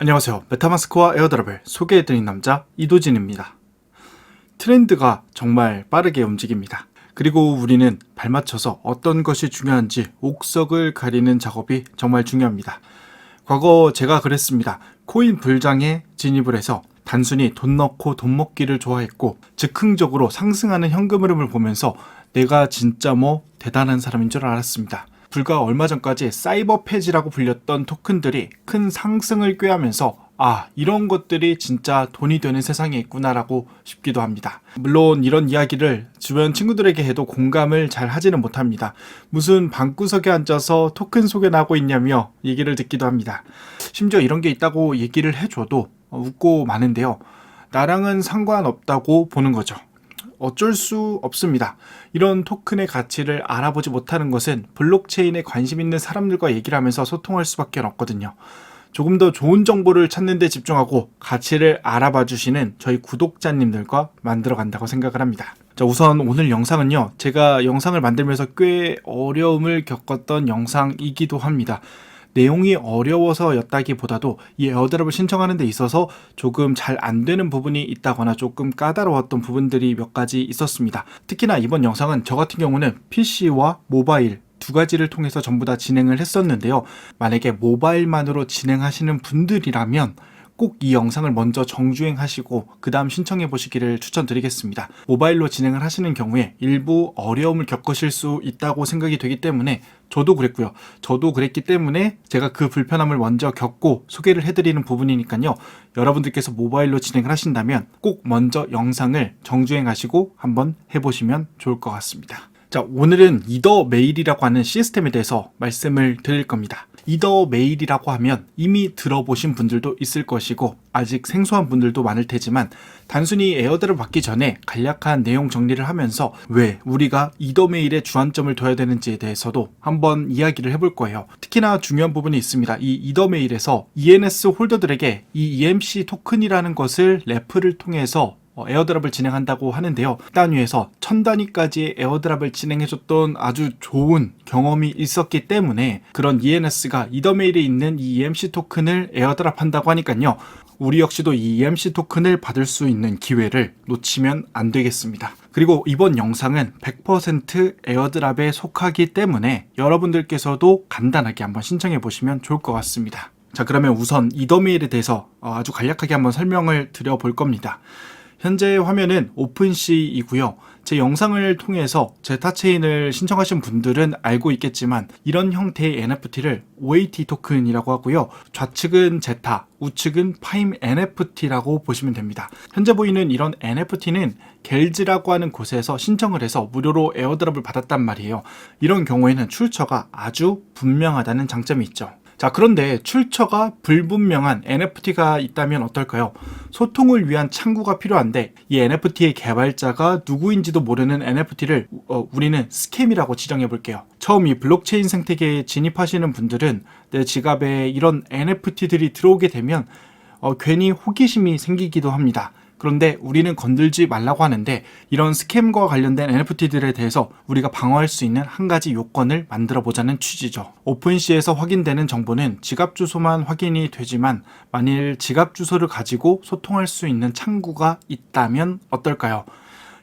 안녕하세요. 메타마스크와 에어드랍을 소개해드린 남자 이도진입니다. 트렌드가 정말 빠르게 움직입니다. 그리고 우리는 발맞춰서 어떤 것이 중요한지 옥석을 가리는 작업이 정말 중요합니다. 과거 제가 그랬습니다. 코인 불장에 진입을 해서 단순히 돈 넣고 돈 먹기를 좋아했고 즉흥적으로 상승하는 현금 흐름을 보면서 내가 진짜 뭐 대단한 사람인 줄 알았습니다. 불과 얼마 전까지 사이버 폐지라고 불렸던 토큰들이 큰 상승을 꾀하면서 아, 이런 것들이 진짜 돈이 되는 세상에 있구나라고 싶기도 합니다. 물론 이런 이야기를 주변 친구들에게 해도 공감을 잘 하지는 못합니다. 무슨 방구석에 앉아서 토큰 소개나 하고 있냐며 얘기를 듣기도 합니다. 심지어 이런 게 있다고 얘기를 해줘도 웃고 마는데요. 나랑은 상관없다고 보는 거죠. 어쩔 수 없습니다. 이런 토큰의 가치를 알아보지 못하는 것은 블록체인에 관심 있는 사람들과 얘기를 하면서 소통할 수밖에 없거든요. 조금 더 좋은 정보를 찾는 데 집중하고 가치를 알아봐 주시는 저희 구독자님들과 만들어 간다고 생각을 합니다. 자, 우선 오늘 영상은요. 제가 영상을 만들면서 꽤 어려움을 겪었던 영상이기도 합니다. 내용이 어려워서였다기보다도 이 에어드랍을 신청하는 데 있어서 조금 잘 안 되는 부분이 있다거나 조금 까다로웠던 부분들이 몇 가지 있었습니다. 특히나 이번 영상은 저 같은 경우는 PC와 모바일 두 가지를 통해서 전부 다 진행을 했었는데요. 만약에 모바일만으로 진행하시는 분들이라면 꼭 이 영상을 먼저 정주행하시고 그 다음 신청해 보시기를 추천드리겠습니다. 모바일로 진행을 하시는 경우에 일부 어려움을 겪으실 수 있다고 생각이 되기 때문에 저도 그랬고요. 저도 그랬기 때문에 제가 그 불편함을 먼저 겪고 소개를 해드리는 부분이니까요. 여러분들께서 모바일로 진행을 하신다면 꼭 먼저 영상을 정주행하시고 한번 해보시면 좋을 것 같습니다. 자, 오늘은 이더 메일이라고 하는 시스템에 대해서 말씀을 드릴 겁니다. 이더 메일이라고 하면 이미 들어보신 분들도 있을 것이고 아직 생소한 분들도 많을 테지만 단순히 에어드를 받기 전에 간략한 내용 정리를 하면서 왜 우리가 이더 메일에 주안점을 둬야 되는지에 대해서도 한번 이야기를 해볼 거예요. 특히나 중요한 부분이 있습니다. 이 이더 메일에서 ENS 홀더들에게 이 EMC 토큰이라는 것을 레프를 통해서 어, 에어드랍을 진행한다고 하는데요. 단위에서 천 단위까지 에어드랍을 진행해줬던 아주 좋은 경험이 있었기 때문에 그런 ENS가 이더메일에 있는 이 EMC 토큰을 에어드랍한다고 하니까요. 우리 역시도 이 EMC 토큰을 받을 수 있는 기회를 놓치면 안 되겠습니다. 그리고 이번 영상은 100% 에어드랍에 속하기 때문에 여러분들께서도 간단하게 한번 신청해 보시면 좋을 것 같습니다. 자, 그러면 우선 이더메일에 대해서 어, 아주 간략하게 한번 설명을 드려볼 겁니다. 현재 화면은 오픈C이고요. 제 영상을 통해서 제타체인을 신청하신 분들은 알고 있겠지만 이런 형태의 NFT를 OAT 토큰이라고 하고요. 좌측은 제타, 우측은 파임 NFT라고 보시면 됩니다. 현재 보이는 이런 NFT는 겔즈라고 하는 곳에서 신청을 해서 무료로 에어드랍을 받았단 말이에요. 이런 경우에는 출처가 아주 분명하다는 장점이 있죠. 자, 그런데 출처가 불분명한 NFT가 있다면 어떨까요? 소통을 위한 창구가 필요한데 이 NFT의 개발자가 누구인지도 모르는 NFT를 어, 우리는 스캠이라고 지정해 볼게요. 처음 이 블록체인 생태계에 진입하시는 분들은 내 지갑에 이런 NFT들이 들어오게 되면 어, 괜히 호기심이 생기기도 합니다. 그런데 우리는 건들지 말라고 하는데 이런 스캠과 관련된 NFT들에 대해서 우리가 방어할 수 있는 한 가지 요건을 만들어 보자는 취지죠. 오픈시에서 확인되는 정보는 지갑 주소만 확인이 되지만 만일 지갑 주소를 가지고 소통할 수 있는 창구가 있다면 어떨까요?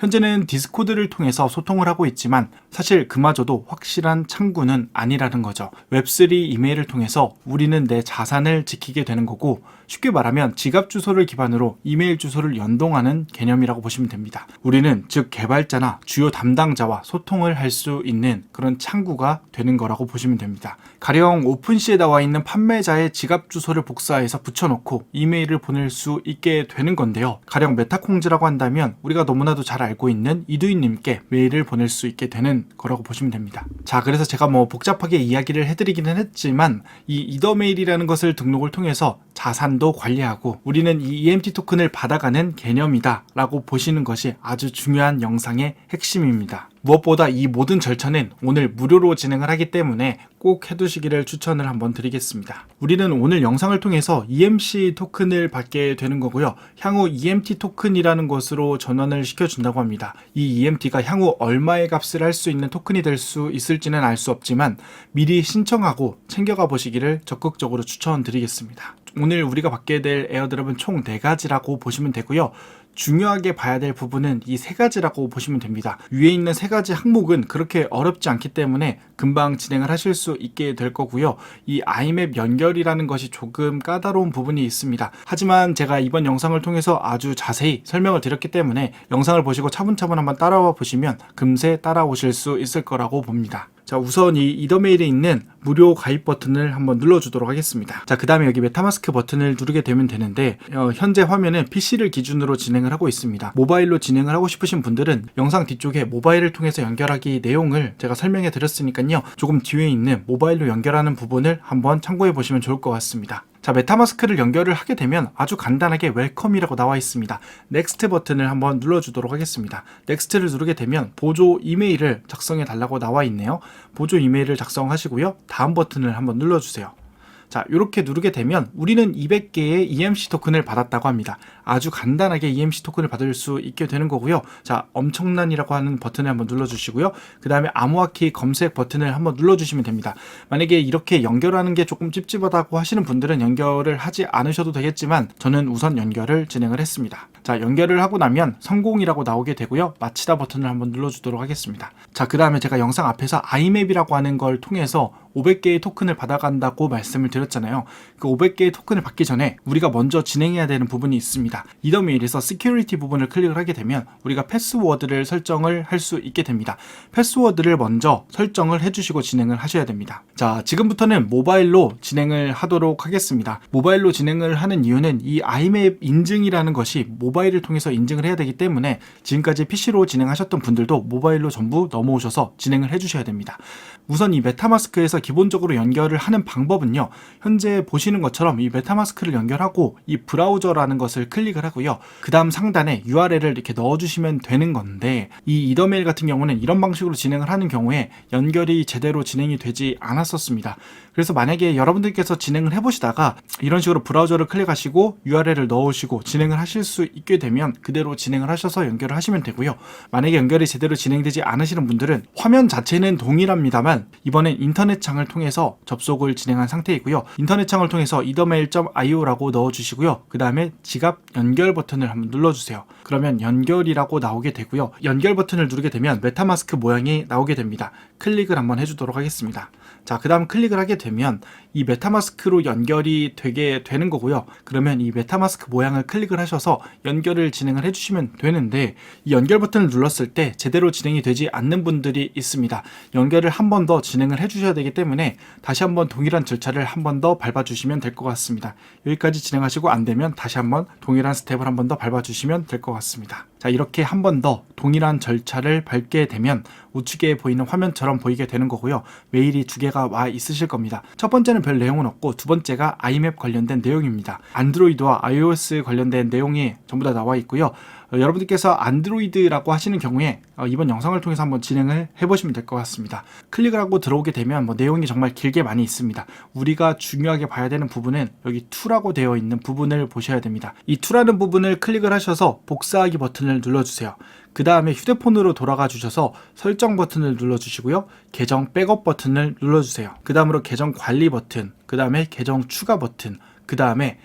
현재는 디스코드를 통해서 소통을 하고 있지만 사실 그마저도 확실한 창구는 아니라는 거죠. 웹3 이메일을 통해서 우리는 내 자산을 지키게 되는 거고 쉽게 말하면 지갑 주소를 기반으로 이메일 주소를 연동하는 개념이라고 보시면 됩니다. 우리는 즉 개발자나 주요 담당자와 소통을 할 수 있는 그런 창구가 되는 거라고 보시면 됩니다. 가령 오픈시에 나와 있는 판매자의 지갑 주소를 복사해서 붙여놓고 이메일을 보낼 수 있게 되는 건데요. 가령 메타콩즈라고 한다면 우리가 너무나도 잘 알고 있는 이두인님께 메일을 보낼 수 있게 되는 거라고 보시면 됩니다. 자, 그래서 제가 뭐 복잡하게 이야기를 해드리기는 했지만 이 이더메일이라는 것을 등록을 통해서 자산도 관리하고 우리는 이 EMT 토큰을 받아가는 개념이다 라고 보시는 것이 아주 중요한 영상의 핵심입니다. 무엇보다 이 모든 절차는 오늘 무료로 진행을 하기 때문에 꼭 해두시기를 추천을 한번 드리겠습니다. 우리는 오늘 영상을 통해서 EMC 토큰을 받게 되는 거고요. 향후 EMT 토큰이라는 것으로 전환을 시켜준다고 합니다. 이 EMT가 향후 얼마의 값을 할 수 있는 토큰이 될 수 있을지는 알 수 없지만 미리 신청하고 챙겨가 보시기를 적극적으로 추천드리겠습니다. 오늘 우리가 받게 될 에어드랍은 총 4가지라고 보시면 되고요. 중요하게 봐야 될 부분은 이 세 가지라고 보시면 됩니다. 위에 있는 세 가지 항목은 그렇게 어렵지 않기 때문에 금방 진행을 하실 수 있게 될 거고요. 이 아이맵 연결이라는 것이 조금 까다로운 부분이 있습니다. 하지만 제가 이번 영상을 통해서 아주 자세히 설명을 드렸기 때문에 영상을 보시고 차분차분 한번 따라와 보시면 금세 따라오실 수 있을 거라고 봅니다. 자, 우선 이 이더메일에 있는 무료 가입 버튼을 한번 눌러주도록 하겠습니다. 자, 그 다음에 여기 메타마스크 버튼을 누르게 되면 되는데, 어, 현재 화면은 PC를 기준으로 진행을 하고 있습니다. 모바일로 진행을 하고 싶으신 분들은 영상 뒤쪽에 모바일을 통해서 연결하기 내용을 제가 설명해 드렸으니까요. 조금 뒤에 있는 모바일로 연결하는 부분을 한번 참고해 보시면 좋을 것 같습니다. 자, 메타마스크를 연결을 하게 되면 아주 간단하게 웰컴이라고 나와 있습니다. 넥스트 버튼을 한번 눌러주도록 하겠습니다. 넥스트를 누르게 되면 보조 이메일을 작성해 달라고 나와 있네요. 보조 이메일을 작성하시고요. 다음 버튼을 한번 눌러주세요. 자, 이렇게 누르게 되면 우리는 200개의 EMC 토큰을 받았다고 합니다. 아주 간단하게 EMC 토큰을 받을 수 있게 되는 거고요. 자, 엄청난이라고 하는 버튼을 한번 눌러주시고요. 그 다음에 암호화키 검색 버튼을 한번 눌러주시면 됩니다. 만약에 이렇게 연결하는 게 조금 찝찝하다고 하시는 분들은 연결을 하지 않으셔도 되겠지만 저는 우선 연결을 진행을 했습니다. 자, 연결을 하고 나면 성공이라고 나오게 되고요. 마치다 버튼을 한번 눌러주도록 하겠습니다. 자, 그 다음에 제가 영상 앞에서 아이맵이라고 하는 걸 통해서 500개의 토큰을 받아간다고 말씀을 드렸잖아요. 그 500개의 토큰을 받기 전에 우리가 먼저 진행해야 되는 부분이 있습니다. 이더메일에서 시큐리티 부분을 클릭을 하게 되면 우리가 패스워드를 설정을 할 수 있게 됩니다. 패스워드를 먼저 설정을 해주시고 진행을 하셔야 됩니다. 자, 지금부터는 모바일로 진행을 하도록 하겠습니다. 모바일로 진행을 하는 이유는 이 아이맵 인증이라는 것이 모바일을 통해서 인증을 해야 되기 때문에 지금까지 PC로 진행하셨던 분들도 모바일로 전부 넘어오셔서 진행을 해주셔야 됩니다. 우선 이 메타마스크에서 기본적으로 연결을 하는 방법은요. 현재 보시는 것처럼 이 메타마스크를 연결하고 이 브라우저라는 것을 클릭을 하고요. 그 다음 상단에 URL을 이렇게 넣어주시면 되는 건데 이 이더메일 같은 경우는 이런 방식으로 진행을 하는 경우에 연결이 제대로 진행이 되지 않았었습니다. 그래서 만약에 여러분들께서 진행을 해보시다가 이런 식으로 브라우저를 클릭하시고 URL을 넣으시고 진행을 하실 수 있게 되면 그대로 진행을 하셔서 연결을 하시면 되고요. 만약에 연결이 제대로 진행되지 않으시는 분들은 화면 자체는 동일합니다만 이번엔 인터넷 창을 통해서 접속을 진행한 상태이고요. 인터넷 창을 통해서 이더메일.io라고 넣어주시고요. 그 다음에 지갑 연결 버튼을 한번 눌러주세요. 그러면 연결이라고 나오게 되고요. 연결 버튼을 누르게 되면 메타마스크 모양이 나오게 됩니다. 클릭을 한번 해주도록 하겠습니다. 자, 그 다음 클릭을 하게 되면 이 메타마스크로 연결이 되게 되는 거고요. 그러면 이 메타마스크 모양을 클릭을 하셔서 연결을 진행을 해주시면 되는데 이 연결 버튼을 눌렀을 때 제대로 진행이 되지 않는 분들이 있습니다. 연결을 한 번 더 진행을 해주셔야 되기 때문에 다시 한번 동일한 절차를 한 번 더 밟아주시면 될 것 같습니다. 여기까지 진행하시고 안 되면 다시 한번 동일한 스텝을 한 번 더 밟아주시면 될 것 같습니다. 자, 이렇게 한 번 더 동일한 절차를 밟게 되면 우측에 보이는 화면처럼 보이게 되는 거고요. 메일이 두 개가 와 있으실 겁니다. 첫 번째는 별 내용은 없고 두 번째가 아이맵 관련된 내용입니다. 안드로이드와 iOS 관련된 내용이 전부 다 나와 있고요. 어, 여러분들께서 안드로이드라고 하시는 경우에 어, 이번 영상을 통해서 한번 진행을 해보시면 될 것 같습니다. 클릭을 하고 들어오게 되면 뭐 내용이 정말 길게 많이 있습니다. 우리가 중요하게 봐야 되는 부분은 여기 2라고 되어 있는 부분을 보셔야 됩니다. 이 2라는 부분을 클릭을 하셔서 복사하기 버튼을 눌러주세요. 그 다음에 휴대폰으로 돌아가 주셔서 설정 버튼을 눌러주시고요. 계정 백업 버튼을 눌러주세요. 그 다음으로 계정 관리 버튼, 그 다음에 계정 추가 버튼, 그 다음에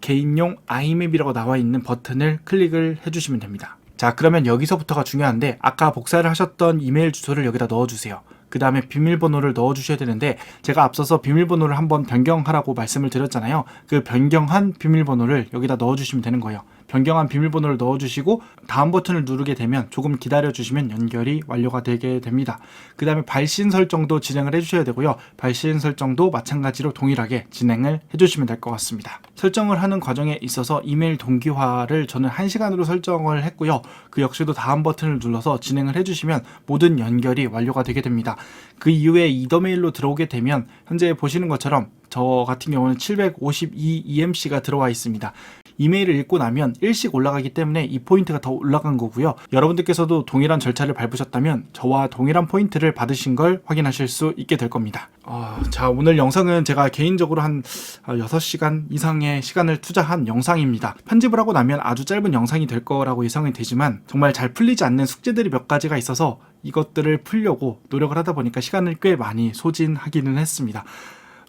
개인용 아이맵이라고 나와 있는 버튼을 클릭을 해주시면 됩니다. 자, 그러면 여기서부터가 중요한데 아까 복사를 하셨던 이메일 주소를 여기다 넣어주세요. 그 다음에 비밀번호를 넣어주셔야 되는데 제가 앞서서 비밀번호를 한번 변경하라고 말씀을 드렸잖아요. 그 변경한 비밀번호를 여기다 넣어주시면 되는 거예요. 변경한 비밀번호를 넣어주시고 다음 버튼을 누르게 되면 조금 기다려주시면 연결이 완료가 되게 됩니다. 그 다음에 발신 설정도 진행을 해주셔야 되고요. 발신 설정도 마찬가지로 동일하게 진행을 해주시면 될 것 같습니다. 설정을 하는 과정에 있어서 이메일 동기화를 저는 1시간으로 설정을 했고요. 그 역시도 다음 버튼을 눌러서 진행을 해주시면 모든 연결이 완료가 되게 됩니다. 그 이후에 이더메일로 들어오게 되면 현재 보시는 것처럼 저 같은 경우는 752 EMC가 들어와 있습니다. 이메일을 읽고 나면 일씩 올라가기 때문에 이 포인트가 더 올라간 거고요. 여러분들께서도 동일한 절차를 밟으셨다면 저와 동일한 포인트를 받으신 걸 확인하실 수 있게 될 겁니다. 아, 자, 오늘 영상은 제가 개인적으로 한 6시간 이상의 시간을 투자한 영상입니다. 편집을 하고 나면 아주 짧은 영상이 될 거라고 예상이 되지만 정말 잘 풀리지 않는 숙제들이 몇 가지가 있어서 이것들을 풀려고 노력을 하다 보니까 시간을 꽤 많이 소진하기는 했습니다.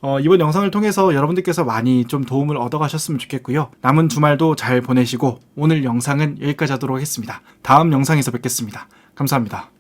어, 이번 영상을 통해서 여러분들께서 많이 좀 도움을 얻어가셨으면 좋겠고요. 남은 주말도 잘 보내시고 오늘 영상은 여기까지 하도록 하겠습니다. 다음 영상에서 뵙겠습니다. 감사합니다.